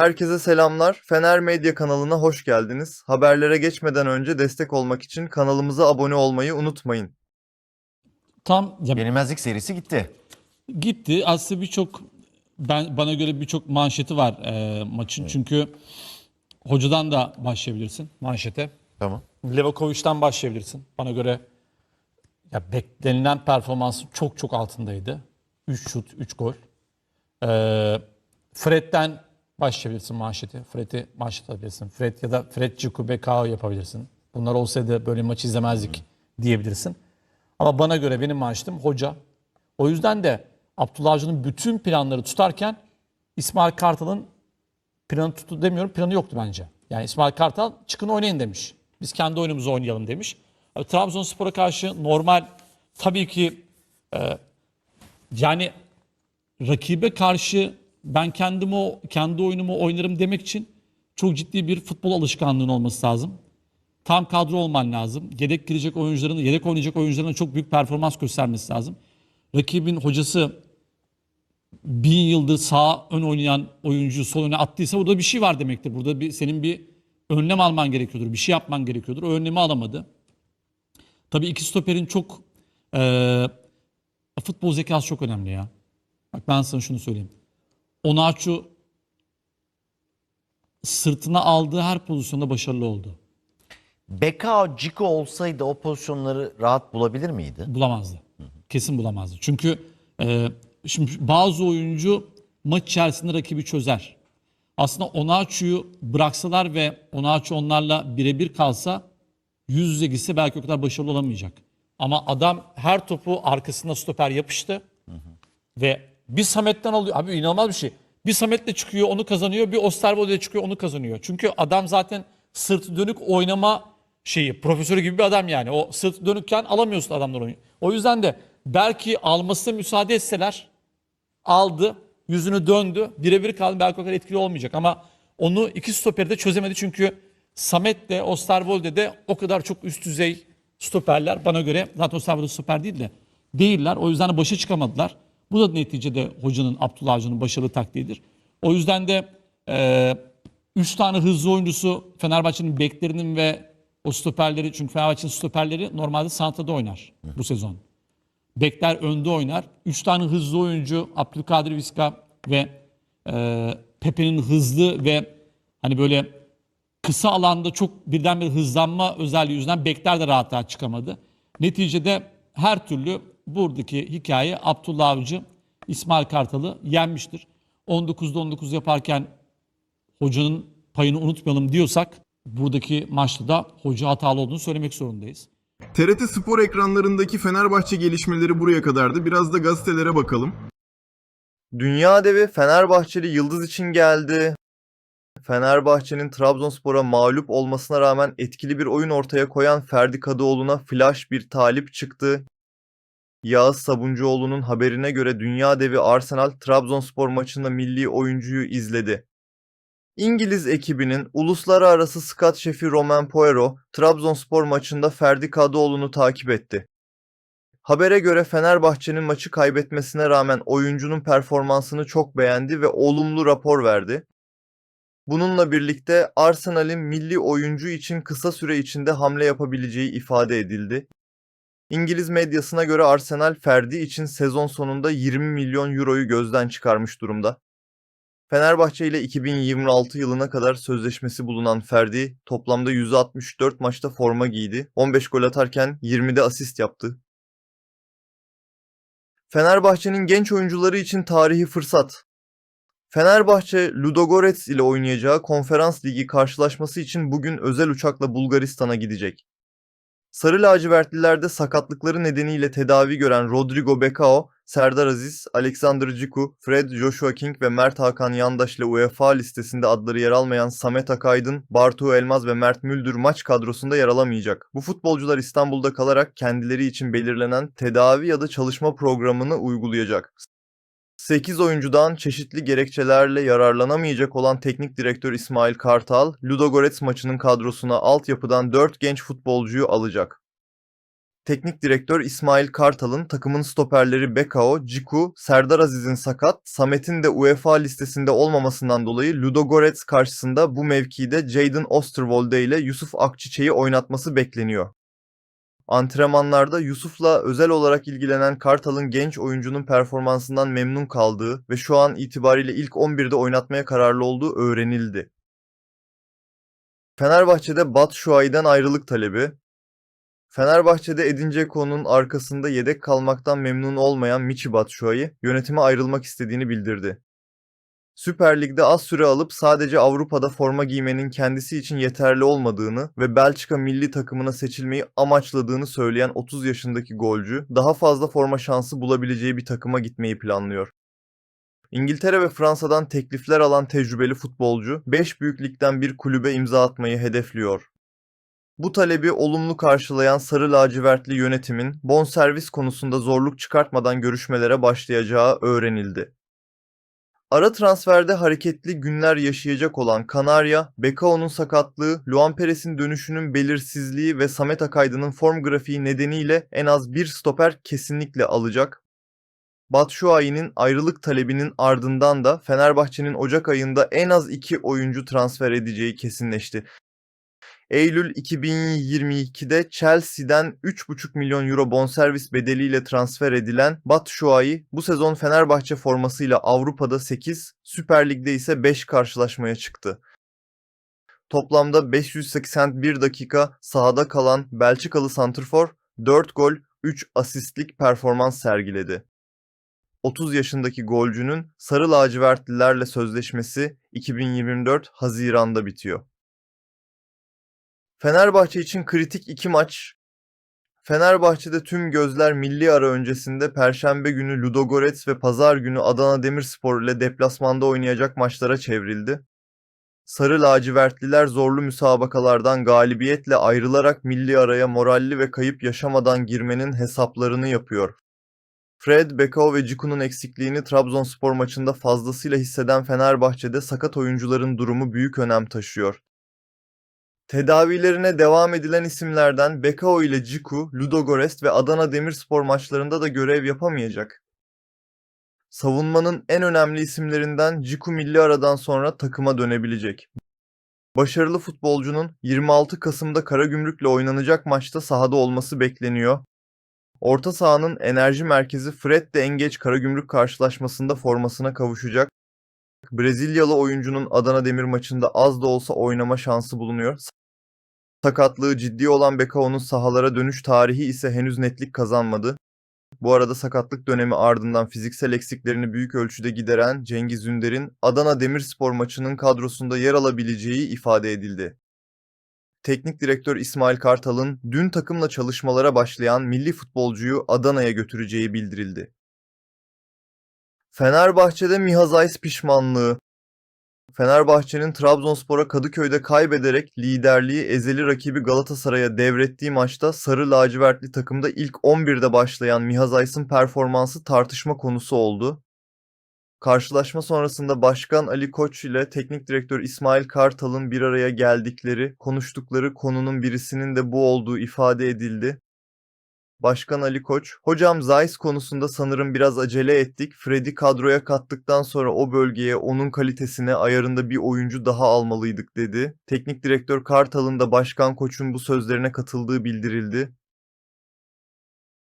Herkese selamlar. Fener Medya kanalına hoş geldiniz. Haberlere geçmeden önce destek olmak için kanalımıza abone olmayı unutmayın. Tam ya Yenilmezlik serisi gitti. gitti. Aslında birçok ben bana göre birçok manşeti var e, maçın. Çünkü hocadan da başlayabilirsin manşete. Tamam. Levakovic'den başlayabilirsin. Bana göre ya beklenilen performansı çok çok altındaydı. 3 şut, 3 gol. Ee, Fred'den başlayabilirsin manşeti. Fred'i manşet alabilirsin. Fred ya da Fred Ciku Bekao yapabilirsin. Bunlar olsaydı böyle maç izlemezdik diyebilirsin. Ama bana göre benim manşetim hoca. O yüzden de Abdullah Avcı'nın bütün planları tutarken İsmail Kartal'ın planı tuttu demiyorum. Planı yoktu bence. Yani İsmail Kartal çıkın oynayın demiş. Biz kendi oyunumuzu oynayalım demiş. Trabzonspor'a karşı normal tabii ki e, yani rakibe karşı ben kendimi o kendi oyunumu oynarım demek için çok ciddi bir futbol alışkanlığın olması lazım. Tam kadro olman lazım. Yedek girecek oyuncuların, yedek oynayacak oyuncuların çok büyük performans göstermesi lazım. Rakibin hocası bin yıldır sağ ön oynayan oyuncu sol öne attıysa burada bir şey var demektir. Burada bir senin bir önlem alman gerekiyordur. Bir şey yapman gerekiyordur. O önlemi alamadı. Tabii iki stoperin çok eee, futbol zekası çok önemli ya. Bak ben sana şunu söyleyeyim. Onaçu sırtına aldığı her pozisyonda başarılı oldu. Bekao Ciko olsaydı o pozisyonları rahat bulabilir miydi? Bulamazdı. Kesin bulamazdı. Çünkü e, şimdi bazı oyuncu maç içerisinde rakibi çözer. Aslında Onaçu'yu bıraksalar ve Onaçu onlarla birebir kalsa yüz yüze gitse belki o kadar başarılı olamayacak. Ama adam her topu arkasında stoper yapıştı. Ve bir Samet'ten alıyor. Abi inanılmaz bir şey. Bir Samet'le çıkıyor onu kazanıyor. Bir Osterwolde'yle çıkıyor onu kazanıyor. Çünkü adam zaten sırtı dönük oynama şeyi. Profesörü gibi bir adam yani. O sırtı dönükken alamıyorsun adamlar oyunu. O yüzden de belki almasına müsaade etseler aldı. Yüzünü döndü. Birebir kaldı. Belki o kadar etkili olmayacak. Ama onu iki stoperi çözemedi. Çünkü Samet de Osterwolde de o kadar çok üst düzey stoperler. Bana göre zaten Osterwolde stoper değil de değiller. O yüzden de başa çıkamadılar. Bu da neticede hocanın, Abdullah Avcı'nın başarılı taktiğidir. O yüzden de e, üç tane hızlı oyuncusu Fenerbahçe'nin beklerinin ve o stoperleri çünkü Fenerbahçe'nin stoperleri normalde Santra'da oynar bu sezon. Bekler önde oynar. Üç tane hızlı oyuncu Abdülkadir Viska ve e, Pepe'nin hızlı ve hani böyle kısa alanda çok birdenbire hızlanma özelliği yüzünden bekler de rahat rahat çıkamadı. Neticede her türlü buradaki hikaye Abdullah Avcı İsmail Kartal'ı yenmiştir. 19'da 19 yaparken hocanın payını unutmayalım diyorsak buradaki maçta da hoca hatalı olduğunu söylemek zorundayız. TRT Spor ekranlarındaki Fenerbahçe gelişmeleri buraya kadardı. Biraz da gazetelere bakalım. Dünya devi Fenerbahçeli Yıldız için geldi. Fenerbahçe'nin Trabzonspor'a mağlup olmasına rağmen etkili bir oyun ortaya koyan Ferdi Kadıoğlu'na flash bir talip çıktı. Yağız Sabuncuoğlu'nun haberine göre dünya devi Arsenal Trabzonspor maçında milli oyuncuyu izledi. İngiliz ekibinin uluslararası scout şefi Roman Poirot, Trabzonspor maçında Ferdi Kadıoğlu'nu takip etti. Habere göre Fenerbahçe'nin maçı kaybetmesine rağmen oyuncunun performansını çok beğendi ve olumlu rapor verdi. Bununla birlikte Arsenal'in milli oyuncu için kısa süre içinde hamle yapabileceği ifade edildi. İngiliz medyasına göre Arsenal Ferdi için sezon sonunda 20 milyon euroyu gözden çıkarmış durumda. Fenerbahçe ile 2026 yılına kadar sözleşmesi bulunan Ferdi toplamda 164 maçta forma giydi, 15 gol atarken 20'de asist yaptı. Fenerbahçe'nin genç oyuncuları için tarihi fırsat. Fenerbahçe Ludogorets ile oynayacağı Konferans Ligi karşılaşması için bugün özel uçakla Bulgaristan'a gidecek. Sarı lacivertlilerde sakatlıkları nedeniyle tedavi gören Rodrigo Becao, Serdar Aziz, Alexander Ciku, Fred, Joshua King ve Mert Hakan Yandaş ile UEFA listesinde adları yer almayan Samet Akaydın, Bartu Elmaz ve Mert Müldür maç kadrosunda yer alamayacak. Bu futbolcular İstanbul'da kalarak kendileri için belirlenen tedavi ya da çalışma programını uygulayacak. 8 oyuncudan çeşitli gerekçelerle yararlanamayacak olan teknik direktör İsmail Kartal, Ludogorets maçının kadrosuna altyapıdan 4 genç futbolcuyu alacak. Teknik direktör İsmail Kartal'ın takımın stoperleri Bekao, Ciku, Serdar Aziz'in sakat, Samet'in de UEFA listesinde olmamasından dolayı Ludogorets karşısında bu mevkide Jadon Osterwolde ile Yusuf Akçiçek'i oynatması bekleniyor. Antrenmanlarda Yusuf'la özel olarak ilgilenen Kartal'ın genç oyuncunun performansından memnun kaldığı ve şu an itibariyle ilk 11'de oynatmaya kararlı olduğu öğrenildi. Fenerbahçe'de Bat Şuay'dan ayrılık talebi, Fenerbahçe'de Edin Dzeko'nun arkasında yedek kalmaktan memnun olmayan Michy Batshuayi yönetime ayrılmak istediğini bildirdi. Süper Lig'de az süre alıp sadece Avrupa'da forma giymenin kendisi için yeterli olmadığını ve Belçika milli takımına seçilmeyi amaçladığını söyleyen 30 yaşındaki golcü daha fazla forma şansı bulabileceği bir takıma gitmeyi planlıyor. İngiltere ve Fransa'dan teklifler alan tecrübeli futbolcu 5 büyük ligden bir kulübe imza atmayı hedefliyor. Bu talebi olumlu karşılayan sarı lacivertli yönetimin bonservis konusunda zorluk çıkartmadan görüşmelere başlayacağı öğrenildi. Ara transferde hareketli günler yaşayacak olan Kanarya, Bekao'nun sakatlığı, Luan Perez'in dönüşünün belirsizliği ve Samet Akaydın'ın form grafiği nedeniyle en az bir stoper kesinlikle alacak. Batshuayi'nin ayrılık talebinin ardından da Fenerbahçe'nin Ocak ayında en az iki oyuncu transfer edeceği kesinleşti. Eylül 2022'de Chelsea'den 3,5 milyon euro bonservis bedeliyle transfer edilen Batshuayi bu sezon Fenerbahçe formasıyla Avrupa'da 8, Süper Lig'de ise 5 karşılaşmaya çıktı. Toplamda 581 dakika sahada kalan Belçikalı santrfor 4 gol, 3 asistlik performans sergiledi. 30 yaşındaki golcünün sarı lacivertlilerle sözleşmesi 2024 Haziran'da bitiyor. Fenerbahçe için kritik iki maç. Fenerbahçe'de tüm gözler milli ara öncesinde Perşembe günü Ludogorets ve Pazar günü Adana Demirspor ile deplasmanda oynayacak maçlara çevrildi. Sarı lacivertliler zorlu müsabakalardan galibiyetle ayrılarak milli araya moralli ve kayıp yaşamadan girmenin hesaplarını yapıyor. Fred, Bekao ve Ciku'nun eksikliğini Trabzonspor maçında fazlasıyla hisseden Fenerbahçe'de sakat oyuncuların durumu büyük önem taşıyor. Tedavilerine devam edilen isimlerden Bekao ile Ciku, Ludogorets ve Adana Demirspor maçlarında da görev yapamayacak. Savunmanın en önemli isimlerinden Ciku milli aradan sonra takıma dönebilecek. Başarılı futbolcunun 26 Kasım'da Karagümrük'le oynanacak maçta sahada olması bekleniyor. Orta sahanın enerji merkezi Fred de en geç Karagümrük karşılaşmasında formasına kavuşacak. Brezilyalı oyuncunun Adana Demir maçında az da olsa oynama şansı bulunuyor. Sakatlığı ciddi olan Bekao'nun sahalara dönüş tarihi ise henüz netlik kazanmadı. Bu arada sakatlık dönemi ardından fiziksel eksiklerini büyük ölçüde gideren Cengiz Ünder'in Adana Demirspor maçının kadrosunda yer alabileceği ifade edildi. Teknik direktör İsmail Kartal'ın dün takımla çalışmalara başlayan milli futbolcuyu Adana'ya götüreceği bildirildi. Fenerbahçe'de Mihazais pişmanlığı Fenerbahçe'nin Trabzonspor'a Kadıköy'de kaybederek liderliği ezeli rakibi Galatasaray'a devrettiği maçta sarı lacivertli takımda ilk 11'de başlayan Mihazays'ın performansı tartışma konusu oldu. Karşılaşma sonrasında Başkan Ali Koç ile Teknik Direktör İsmail Kartal'ın bir araya geldikleri, konuştukları konunun birisinin de bu olduğu ifade edildi. Başkan Ali Koç, hocam Zeiss konusunda sanırım biraz acele ettik. Fred'i kadroya kattıktan sonra o bölgeye onun kalitesine ayarında bir oyuncu daha almalıydık dedi. Teknik direktör Kartal'ın da Başkan Koç'un bu sözlerine katıldığı bildirildi.